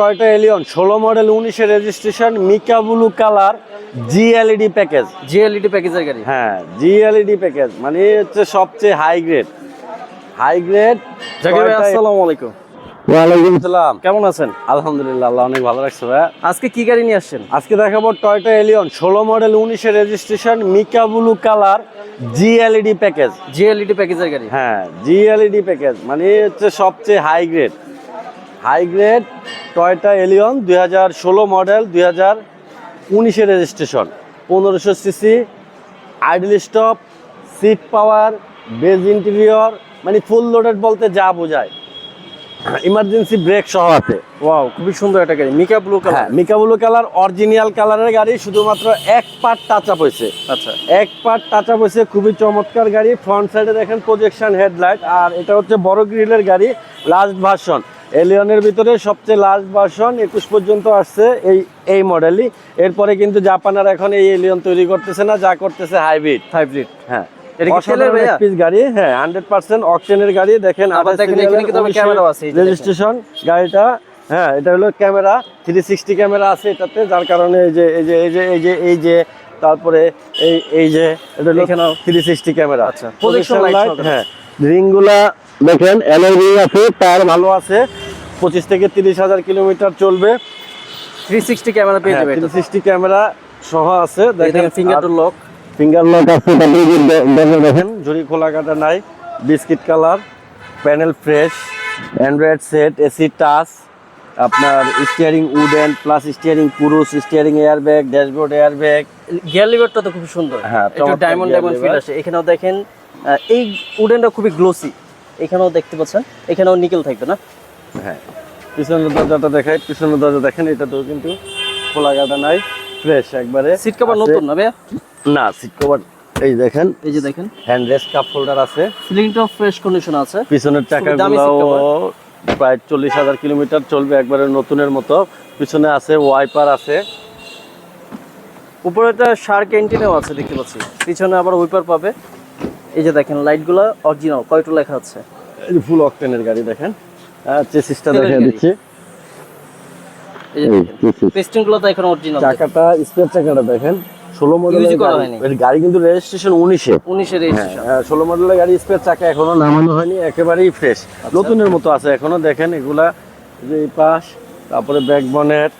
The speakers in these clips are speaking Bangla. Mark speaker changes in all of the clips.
Speaker 1: টয়টা এলিয়ন ষোলো মডেল উনিশের registration mica blue colour G LED package
Speaker 2: G LED প্যাকেজের গাড়ি?
Speaker 1: হ্যাঁ জিএলইডি প্যাকেজ মানে হচ্ছে সবচেয়ে high grade high grade
Speaker 2: Zakir ভাই আসসালামু আলাইকুম।
Speaker 1: ওয়ালাইকুম আসসালাম
Speaker 2: কেমন আছেন?
Speaker 1: আলহামদুলিল্লাহ আল্লাহ অনেক ভালো রাখছে ভাই
Speaker 2: আজকে কি গাড়ি নিয়ে আসছেন?
Speaker 1: আজকে দেখাবো টয়টা এলিয়ন ষোলো মডেল উনিশের registration mica blue colour G LED package
Speaker 2: G LED প্যাকেজের গাড়ি?
Speaker 1: হ্যাঁ জিএলইডি প্যাকেজ মানে হচ্ছে সবচেয়ে high grade high grade Toyota Allion দুই হাজার ষোলো মডেল, দুই হাজার উনিশের রেজিস্ট্রেশন পনেরোশো CC idle stop seat power base interior মানে ফুল লোডেড বলতে যা বোঝায়। ইমার্জেন্সি ব্রেক সহ আছে।
Speaker 2: ওয়াও খুবই সুন্দর একটা গাড়ি মিকা ব্লু
Speaker 1: হ্যাঁ
Speaker 2: colour
Speaker 1: mica blue colour original কালারের গাড়ি শুধুমাত্র এক পার্ট টাচ আপ হয়েছে।
Speaker 2: আচ্ছা।
Speaker 1: এক পার্ট টাচ আপ হয়েছে খুবই চমৎকার গাড়ি। ফ্রন্ট সাইডে দেখেন প্রজেকশন হেডলাইট আর এটা হচ্ছে বড় গ্রিলের গাড়ি লাস্ট ভার্সন এলিয়নের ভিতরে সবচেয়ে লাস্ট ভার্সন একুশ পর্যন্ত আসছে এই এই মডেলই এরপরে কিন্তু জাপানের এখন এই এলিয়ন তৈরি করতেছে না যা করতেছে হাইব্রিড
Speaker 2: হাইব্রিড
Speaker 1: হ্যাঁ।
Speaker 2: এটা কি তেলের ভাইয়া?
Speaker 1: পিস গাড়ি হ্যাঁ গাড়ি দেখেন
Speaker 2: আবার দেখেন এখানে কিন্তু আবার আছে,
Speaker 1: রেজিস্ট্রেশন গাড়িটা হ্যাঁ এটা হলো ক্যামেরা থ্রি সিক্সটি ক্যামেরা আছে এটাতে যার কারণে এই যে এই যে এই যে এই যে এই যে তারপরে এই এই যে এটা হলো ক্যামেরা।
Speaker 2: আচ্ছা,
Speaker 1: হ্যাঁ রিংগুলা দেখেন অ্যালয় রিং আছে টায়ার ভালো আছে পঁচিশ থেকে তিরিশ হাজার কিলোমিটার চলবে।
Speaker 2: থ্রি সিক্সটি ক্যামেরা পেয়ে যাবে
Speaker 1: থ্রি সিক্সটি ক্যামেরা সহ আছে
Speaker 2: দেখেন finger to lock
Speaker 1: finger lock আছে দেখেন। ঝুড়ি খোলা কাটা নাই biscuit colour panel fresh Android set AC touch আপনার স্টিয়ারিং উডেন প্লাস স্টিয়ারিং পুরুষ steering air bag dashboard air bag
Speaker 2: gear লিভারটা তো খুব সুন্দর।
Speaker 1: হ্যাঁ,
Speaker 2: একটু ডায়মন্ড ডায়মন্ড ফিল আসে। এখানেও দেখেন এই উডেনটা খুবই গ্লোসি এখানেও দেখতে পাচ্ছেন এখানেও নিকেল থাকবে না।
Speaker 1: হ্যাঁ। পিছনের দরজাটা দেখাই পিছনের দরজা দেখেন এটা তো কিন্তু খোলা কাটা নাই ফ্রেশ একবারে।
Speaker 2: সিট কভার নতুন না ভাইয়া?
Speaker 1: না সিট কভার এই দেখেন
Speaker 2: এই যে দেখেন।
Speaker 1: হ্যান্ড রেস্ট কাপ হোল্ডার আছে।
Speaker 2: সিলিংটাও ফ্রেশ কন্ডিশন আছে।
Speaker 1: পিছনের চাকাগুলো প্রায় চল্লিশ হাজার কিলোমিটার চলবে একবারে নতুনের মতো। পিছনে আছে ওয়াইপার আছে।
Speaker 2: উপরে একটা শার্ক এন্টিনাও আছে দেখতে পাচ্ছি। পিছনে আবার উইপার পাবে। এই যে দেখেন লাইটগুলো অরিজিনাল কয়টো লেখা আছে?
Speaker 1: ফুল অকটেনের গাড়ি দেখেন। চেসিসটা দেখে। দিচ্ছি।
Speaker 2: পেস্টিংগুলো তো এখন অরিজিনাল
Speaker 1: চাকাটা স্পেয়ার চাকাটা দেখেন। ষোলো মডেলের গাড়ি। গাড়ি কিন্তু রেজিস্ট্রেশন উনিশে।
Speaker 2: উনিশের রেজিস্ট্রেশন
Speaker 1: ষোলো মডেলের গাড়ি স্পেয়ার চাকা এখনও নামানো হয়নি একেবারেই ফ্রেশ
Speaker 2: আচ্ছা।
Speaker 1: নতুনের মতো আছে এখনও দেখেন এগুলা যে এই পাশ তারপরে ব্যাক বনেট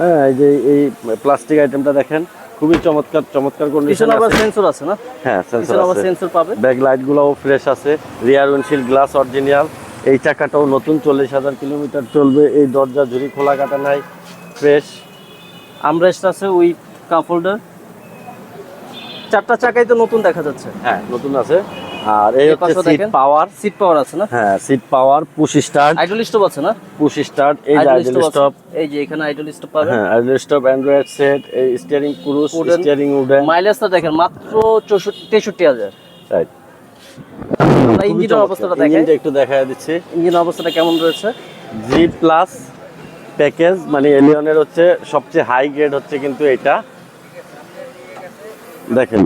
Speaker 1: হ্যাঁ এই যে এই প্লাস্টিক আইটেমটা দেখেন খুবই চমৎকার চমৎকার কন্ডিশন
Speaker 2: আবার সেন্সর আছে না?
Speaker 1: হ্যাঁ সেন্সর
Speaker 2: আবার
Speaker 1: আছে।
Speaker 2: সেন্সর পাবে?
Speaker 1: ব্যাক লাইটগুলোও ফ্রেশ আছে রিয়ার উইন্ডশিল্ড গ্লাস অরিজিনাল এই চাকাটাও নতুন চল্লিশ হাজার কিলোমিটার চলবে এই দরজা ঝুড়ি খোলা কাটা নাই ফ্রেশ
Speaker 2: আমরেস্ট আছে উইথ কাপ হোল্ডার চারটা চাকাই তো নতুন দেখা যাচ্ছে।
Speaker 1: হ্যাঁ নতুন আছে। আর এই হচ্ছে সিট। পাওয়ার
Speaker 2: সিট পাওয়ার আছে না?
Speaker 1: হ্যাঁ seat power push start
Speaker 2: idle stop আছে না?
Speaker 1: পুশ স্টার্ট এই যে
Speaker 2: আইডল স্টপ এই যে এখানে আইডল স্টপ পাবে
Speaker 1: হ্যাঁ আইডল স্টপ অ্যান্ড্রয়েড সেট এই স্টিয়ারিং
Speaker 2: Wooden।
Speaker 1: স্টিয়ারিং উডেন
Speaker 2: মাইলেজটা দেখেন মাত্র চৌষট্টি তেষট্টি হাজার।
Speaker 1: রাইট
Speaker 2: ইঞ্জিনের অবস্থাটা দেখেন
Speaker 1: ইঞ্জিনটা একটু দেখা দিচ্ছি।
Speaker 2: ইঞ্জিনের অবস্থাটা কেমন রয়েছে?
Speaker 1: জি প্লাস প্যাকেজ মানে এলিয়নের হচ্ছে সবচেয়ে হাই গ্রেড হচ্ছে কিন্তু এটা। দেখেন।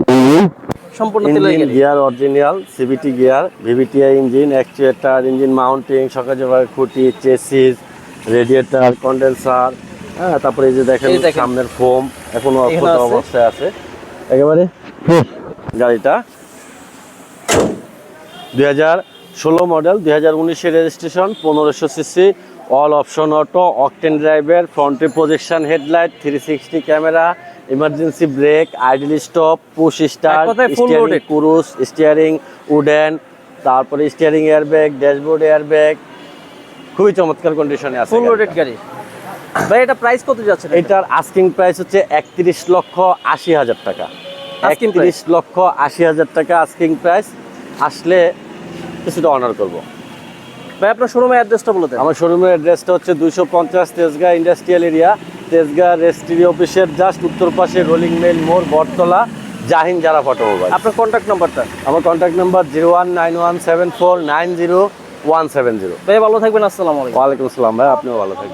Speaker 2: সম্পূর্ণ
Speaker 1: engine gear original CVT gear VVTi engine actuator engine mounting সকাল জবাই খুঁটি চেসিস রেডিয়েটার কন্ডেন্সার হ্যাঁ তারপরে এই যে দেখেন সামনের ফোম এখনও
Speaker 2: এখানে
Speaker 1: অক্ষত অবস্থায় আছে। একেবারে গাড়িটা। দুই হাজার ষোলো মডেল দুই হাজার উনিশের রেজিস্ট্রেশন পনেরোশো CC all option auto octane ড্রাইভের ফ্রন্টে projection headlight three sixty camera emergency brake idle stop push
Speaker 2: কথায় full
Speaker 1: স্টিয়ারিং উডেন তারপরে steering air bag dashboard air bag খুবই চমৎকার কন্ডিশনে আছে
Speaker 2: ফুল। লোডেড গাড়ি। ভাই এটা প্রাইস কত যাচ্ছে
Speaker 1: এটার আস্কিং প্রাইস হচ্ছে একত্রিশ লক্ষ আশি হাজার টাকা? একত্রিশ লক্ষ আশি হাজার টাকা আস্কিং প্রাইস আসলে কিছুটা অনার করব।
Speaker 2: ভাই আপনার শোরুমের অ্যাড্রেসটা বলে দেন।
Speaker 1: আমার শোরুমের অ্যাড্রেসটা হচ্ছে দুইশো পঞ্চাশ তেজগাঁ ইন্ডাস্ট্রিয়াল এরিয়া তেজগাঁ রেস্ট্রি অফিসের জাস্ট উত্তর পাশে রোলিং মেল মোড় বটতলা জাহিন যারা অটোমোবাইল
Speaker 2: আপনার কন্ট্যাক্ট নাম্বারটা
Speaker 1: আমার contact number zero one nine one seven four nine zero one seven zero
Speaker 2: ভাই ভালো থাকবেন আসসালামাইকুম
Speaker 1: ওয়ালাইকুম আসসালাম ভাই আপনিও ভালো থাকবেন।